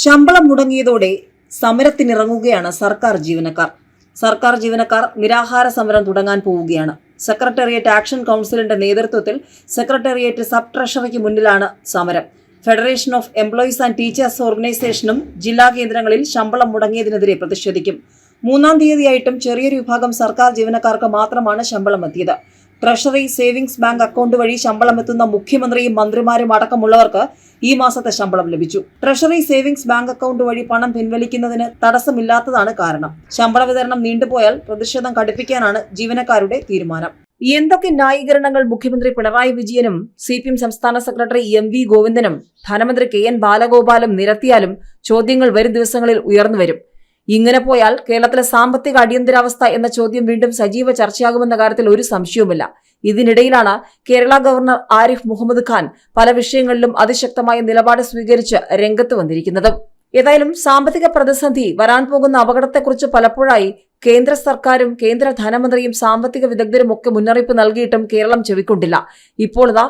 ശമ്പളം മുടങ്ങിയതോടെ സമരത്തിനിറങ്ങുകയാണ് സർക്കാർ ജീവനക്കാർ. സർക്കാർ ജീവനക്കാർ നിരാഹാര സമരം തുടങ്ങാൻ പോവുകയാണ്. സെക്രട്ടേറിയറ്റ് ആക്ഷൻ കൗൺസിലിന്റെ നേതൃത്വത്തിൽ സെക്രട്ടേറിയറ്റ് സബ് ട്രഷറിക്ക് മുന്നിലാണ് സമരം. Federation of employees and teachers ഓർഗനൈസേഷനും ജില്ലാ കേന്ദ്രങ്ങളിൽ ശമ്പളം മുടങ്ങിയതിനെതിരെ പ്രതിഷേധിക്കും. മൂന്നാം തീയതിയായിട്ടും ചെറിയൊരു വിഭാഗം സർക്കാർ ജീവനക്കാർക്ക് മാത്രമാണ് ശമ്പളം എത്തിയത്. ട്രഷറി സേവിങ്സ് ബാങ്ക് അക്കൗണ്ട് വഴി ശമ്പളം എത്തുന്ന മുഖ്യമന്ത്രിയും മന്ത്രിമാരും അടക്കമുള്ളവർക്ക് ഈ മാസത്തെ ശമ്പളം ലഭിച്ചു. ട്രഷറി സേവിങ്സ് ബാങ്ക് അക്കൗണ്ട് വഴി പണം പിൻവലിക്കുന്നതിന് തടസ്സമില്ലാത്തതാണ് കാരണം. ശമ്പള വിതരണം നീണ്ടുപോയാൽ പ്രതിഷേധം കടുപ്പിക്കാനാണ് ജീവനക്കാരുടെ തീരുമാനം. എന്തൊക്കെ ന്യായീകരണങ്ങൾ മുഖ്യമന്ത്രി പിണറായി വിജയനും സി പി എം സംസ്ഥാന സെക്രട്ടറി എം വി ഗോവിന്ദനും ധനമന്ത്രി കെ എൻ ബാലഗോപാലും നിരത്തിയാലും ചോദ്യങ്ങൾ വരും ദിവസങ്ങളിൽ ഉയർന്നു വരും. ഇങ്ങനെ പോയാൽ കേരളത്തിലെ സാമ്പത്തിക അടിയന്തരാവസ്ഥ എന്ന ചോദ്യം വീണ്ടും സജീവ ചർച്ചയാകുമെന്ന കാര്യത്തിൽ ഒരു സംശയവുമില്ല. ഇതിനിടയിലാണ് കേരള ഗവർണർ ആരിഫ് മുഹമ്മദ് ഖാൻ പല വിഷയങ്ങളിലും അതിശക്തമായ നിലപാട് സ്വീകരിച്ച് രംഗത്ത് വന്നിരിക്കുന്നത്. ഏതായാലും സാമ്പത്തിക പ്രതിസന്ധി വരാൻ പോകുന്ന അപകടത്തെക്കുറിച്ച് പലപ്പോഴായി കേന്ദ്ര സർക്കാരും കേന്ദ്ര ധനമന്ത്രിയും സാമ്പത്തിക വിദഗ്ധരും ഒക്കെ മുന്നറിയിപ്പ് നൽകിയിട്ടും കേരളം ചെവിക്കൊണ്ടില്ല. ഇപ്പോൾ ഇതാ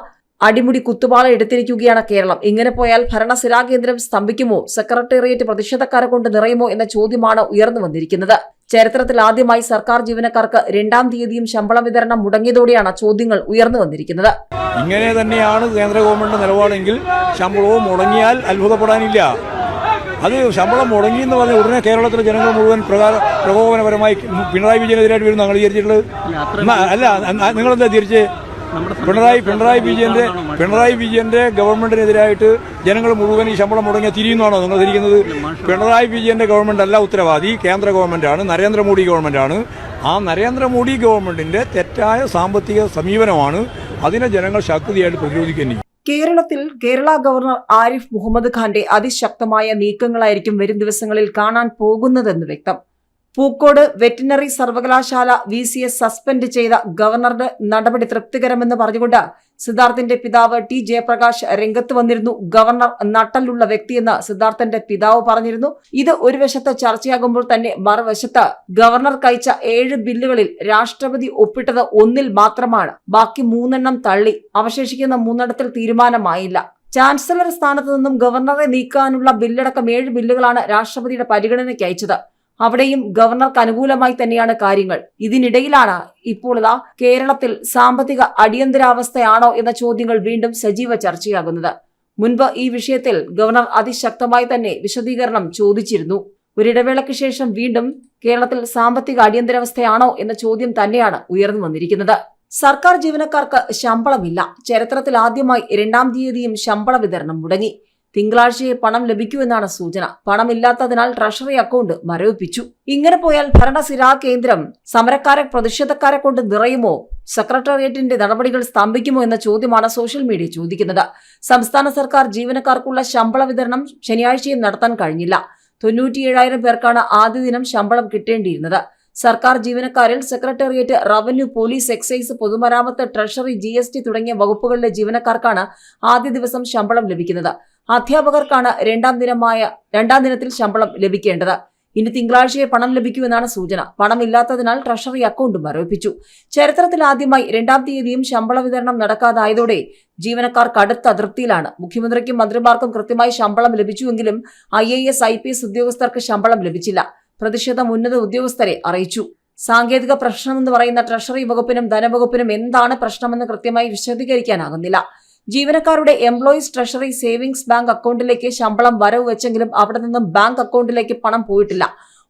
അടിമുടി കുത്തുപാള എടുത്തിരിക്കുകയാണ് കേരളം. ഇങ്ങനെ പോയാൽ ഭരണസിരാ കേന്ദ്രം സ്തംഭിക്കുമോ? സെക്രട്ടേറിയറ്റ് പ്രതിഷേധക്കാരെ കൊണ്ട് നിറയുമോ എന്ന ചോദ്യമാണ് ഉയർന്നു വന്നിരിക്കുന്നത്. ചരിത്രത്തിൽ ആദ്യമായി സർക്കാർ ജീവനക്കാർക്ക് രണ്ടാം തീയതിയും ശമ്പള വിതരണം മുടങ്ങിയതോടെയാണ് ചോദ്യങ്ങൾ ഉയർന്നു വന്നിരിക്കുന്നത്. ഇങ്ങനെ തന്നെയാണ് കേന്ദ്ര ഗവൺമെന്റ് നിലപാടെങ്കിൽ ശമ്പളവും മുടങ്ങിയാൽ അത്ഭുതപ്പെടാനില്ല. അത് ശമ്പളം മുടങ്ങി എന്ന് പറഞ്ഞ ഉടനെ കേരളത്തിലെ ജനങ്ങൾ മുഴുവൻ പ്രകാര പ്രകോപനപരമായി പിണറായി വിജയനെതിരായിട്ട് വരും ഞങ്ങൾ വിചാരിച്ചിട്ടുള്ളത് അല്ല നിങ്ങളെന്താ തിരിച്ച് പിണറായി പിണറായി വിജയന്റെ പിണറായി വിജയന്റെ ഗവൺമെന്റിനെതിരായിട്ട് ജനങ്ങൾ മുഴുവൻ ഈ ശമ്പളം മുടങ്ങിയ തിരിയുന്നതാണോ നിങ്ങൾ തിരിക്കുന്നത് പിണറായി വിജയന്റെ ഗവൺമെന്റ് അല്ല ഉത്തരവാദി കേന്ദ്ര ഗവൺമെന്റാണ് നരേന്ദ്രമോദി ഗവൺമെന്റാണ്. ആ നരേന്ദ്രമോദി ഗവൺമെന്റിന്റെ തെറ്റായ സാമ്പത്തിക സമീപനമാണ് അതിനെ ജനങ്ങൾ ശക്തിയായിട്ട് പ്രതിരോധിക്കുന്നത് കേരളത്തിൽ കേരള ഗവർണർ ആരിഫ് മുഹമ്മദ് ഖാന്റെ അതിശക്തമായ നീക്കങ്ങളായിരിക്കും വരും ദിവസങ്ങളിൽ കാണാൻ പോകുന്നതെന്ന് വ്യക്തം. പൂക്കോട് വെറ്റിനറി സർവകലാശാല വി സി എസ് സസ്പെൻഡ് ചെയ്ത ഗവർണറുടെ നടപടി തൃപ്തികരമെന്ന് പറഞ്ഞുകൊണ്ട് സിദ്ധാർത്ഥിന്റെ പിതാവ് ടി ജയപ്രകാശ് രംഗത്ത് വന്നിരുന്നു. ഗവർണർ നട്ടലുള്ള വ്യക്തിയെന്ന് സിദ്ധാർത്ഥന്റെ പിതാവ് പറഞ്ഞിരുന്നു. ഇത് ഒരു വശത്ത് ചർച്ചയാകുമ്പോൾ തന്നെ മറുവശത്ത് ഗവർണർ കഴിച്ച ഏഴ് ബില്ലുകളിൽ രാഷ്ട്രപതി ഒപ്പിട്ടത് ഒന്നിൽ മാത്രമാണ്. ബാക്കി മൂന്നെണ്ണം തള്ളി. അവശേഷിക്കുന്ന മൂന്നെണ്ണത്തിൽ തീരുമാനമായില്ല. ചാൻസലർ സ്ഥാനത്ത് നിന്നും ഗവർണറെ നീക്കാനുള്ള ബില്ലടക്കം ഏഴ് ബില്ലുകളാണ് രാഷ്ട്രപതിയുടെ പരിഗണനയ്ക്ക് അയച്ചത്. അവിടെയും ഗവർണർക്ക് അനുകൂലമായി തന്നെയാണ് കാര്യങ്ങൾ. ഇതിനിടയിലാണ് ഇപ്പോൾ കേരളത്തിൽ സാമ്പത്തിക അടിയന്തരാവസ്ഥയാണോ എന്ന ചോദ്യങ്ങൾ വീണ്ടും സജീവ ചർച്ചയാകുന്നത്. മുൻപ് ഈ വിഷയത്തിൽ ഗവർണർ അതിശക്തമായി തന്നെ വിശദീകരണം ചോദിച്ചിരുന്നു. ഒരിടവേളയ്ക്ക് ശേഷം വീണ്ടും കേരളത്തിൽ സാമ്പത്തിക അടിയന്തരാവസ്ഥയാണോ എന്ന ചോദ്യം തന്നെയാണ് ഉയർന്നു വന്നിരിക്കുന്നത്. സർക്കാർ ജീവനക്കാർക്ക് ശമ്പളമില്ല. ചരിത്രത്തിൽ ആദ്യമായി രണ്ടാം തീയതിയും ശമ്പള വിതരണം മുടങ്ങി. തിങ്കളാഴ്ചയെ പണം ലഭിക്കുമെന്നാണ് സൂചന. പണമില്ലാത്തതിനാൽ ട്രഷറി അക്കൗണ്ട് മരവിപ്പിച്ചു. ഇങ്ങനെ പോയാൽ ഭരണസിരാ കേന്ദ്രം സമരക്കാരെ പ്രതിഷേധക്കാരെ കൊണ്ട് നിറയുമോ? സെക്രട്ടേറിയറ്റിന്റെ നടപടികൾ സ്തംഭിക്കുമോ എന്ന ചോദ്യമാണ് സോഷ്യൽ മീഡിയ ചോദിക്കുന്നത്. സംസ്ഥാന സർക്കാർ ജീവനക്കാർക്കുള്ള ശമ്പള വിതരണം ശനിയാഴ്ചയും നടത്താൻ കഴിഞ്ഞില്ല. തൊണ്ണൂറ്റിയേഴായിരം പേർക്കാണ് ആദ്യ ദിനം ശമ്പളം കിട്ടേണ്ടിയിരുന്നത്. സർക്കാർ ജീവനക്കാരിൽ സെക്രട്ടേറിയറ്റ് റവന്യൂ പോലീസ് എക്സൈസ് പൊതുമരാമത്ത് ട്രഷറി ജി തുടങ്ങിയ വകുപ്പുകളിലെ ജീവനക്കാർക്കാണ് ആദ്യ ദിവസം ശമ്പളം ലഭിക്കുന്നത്. അധ്യാപകർക്കാണ് രണ്ടാം ദിനമായ രണ്ടാം ദിനത്തിൽ ശമ്പളം ലഭിക്കേണ്ടത്. ഇനി തിങ്കളാഴ്ചയെ പണം ലഭിക്കുമെന്നാണ് സൂചന. പണമില്ലാത്തതിനാൽ ട്രഷറി അക്കൗണ്ട് മരവിപ്പിച്ചു ചരിത്രത്തിൽ ആദ്യമായി രണ്ടാം തീയതിയും ശമ്പള വിതരണം നടക്കാതായതോടെ ജീവനക്കാർ കടുത്ത അതൃപ്തിയിലാണ്. മുഖ്യമന്ത്രിക്കും മന്ത്രിമാർക്കും കൃത്യമായി ശമ്പളം ലഭിച്ചുവെങ്കിലും I A S I P S ഉദ്യോഗസ്ഥർക്ക് ശമ്പളം ലഭിച്ചില്ല. പ്രതിഷേധം ഉന്നത ഉദ്യോഗസ്ഥരെ അറിയിച്ചു. സാങ്കേതിക പ്രശ്നമെന്ന് പറയുന്ന ട്രഷറി വകുപ്പിനും ധനവകുപ്പിനും എന്താണ് പ്രശ്നമെന്ന് കൃത്യമായി വിശദീകരിക്കാനാകുന്നില്ല. ജീവനക്കാരുടെ എംപ്ലോയീസ് ട്രഷറി സേവിങ്സ് ബാങ്ക് അക്കൗണ്ടിലേക്ക് ശമ്പളം വരവ് വെച്ചെങ്കിലും അവിടെ നിന്നും ബാങ്ക് അക്കൗണ്ടിലേക്ക് പണം പോയിട്ടില്ല.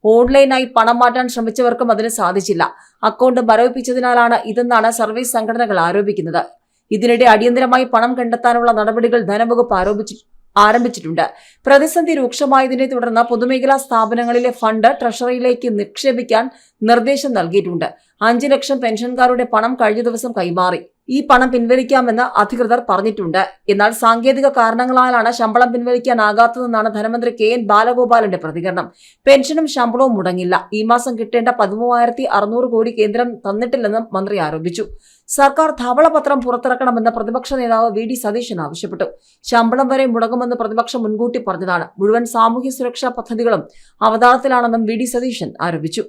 ഓൺലൈനായി പണം മാറ്റാൻ ശ്രമിച്ചവർക്കും അതിന് സാധിച്ചില്ല. അക്കൗണ്ട് മരവിപ്പിച്ചതിനാലാണ് ഇതെന്നാണ് സർവീസ് സംഘടനകൾ ആരോപിക്കുന്നത്. ഇതിനിടെ അടിയന്തരമായി പണം കണ്ടെത്താനുള്ള നടപടികൾ ധനവകുപ്പ് ആരോപിച്ചു ആരംഭിച്ചിട്ടുണ്ട്. പ്രതിസന്ധി രൂക്ഷമായതിനെ തുടർന്ന് പൊതുമേഖലാ സ്ഥാപനങ്ങളിലെ ഫണ്ട് ട്രഷറിയിലേക്ക് നിക്ഷേപിക്കാൻ നിർദ്ദേശം നൽകിയിട്ടുണ്ട്. അഞ്ചു ലക്ഷം പെൻഷൻകാരുടെ പണം കഴിഞ്ഞ ദിവസം കൈമാറി. ഈ പണം പിൻവലിക്കാമെന്ന് അധികൃതർ പറഞ്ഞിട്ടുണ്ട്. എന്നാൽ സാങ്കേതിക കാരണങ്ങളാലാണ് ശമ്പളം പിൻവലിക്കാനാകാത്തതെന്നാണ് ധനമന്ത്രി കെ എൻ ബാലഗോപാലന്റെ പ്രതികരണം. പെൻഷനും ശമ്പളവും മുടങ്ങില്ല. ഈ മാസം കിട്ടേണ്ട പതിമൂവായിരത്തി അറുന്നൂറ് കോടി കേന്ദ്രം തന്നിട്ടില്ലെന്നും മന്ത്രി ആരോപിച്ചു. സർക്കാർ ധവളപത്രം പുറത്തിറക്കണമെന്ന് പ്രതിപക്ഷ നേതാവ് വി ഡി സതീശൻ ആവശ്യപ്പെട്ടു. ശമ്പളം വരെ മുടങ്ങുമെന്ന് പ്രതിപക്ഷം മുൻകൂട്ടി പറഞ്ഞതാണ്. മുഴുവൻ സാമൂഹ്യ സുരക്ഷാ പദ്ധതികളും അവതാളത്തിലാണെന്നും വി ഡി സതീശൻ ആരോപിച്ചു.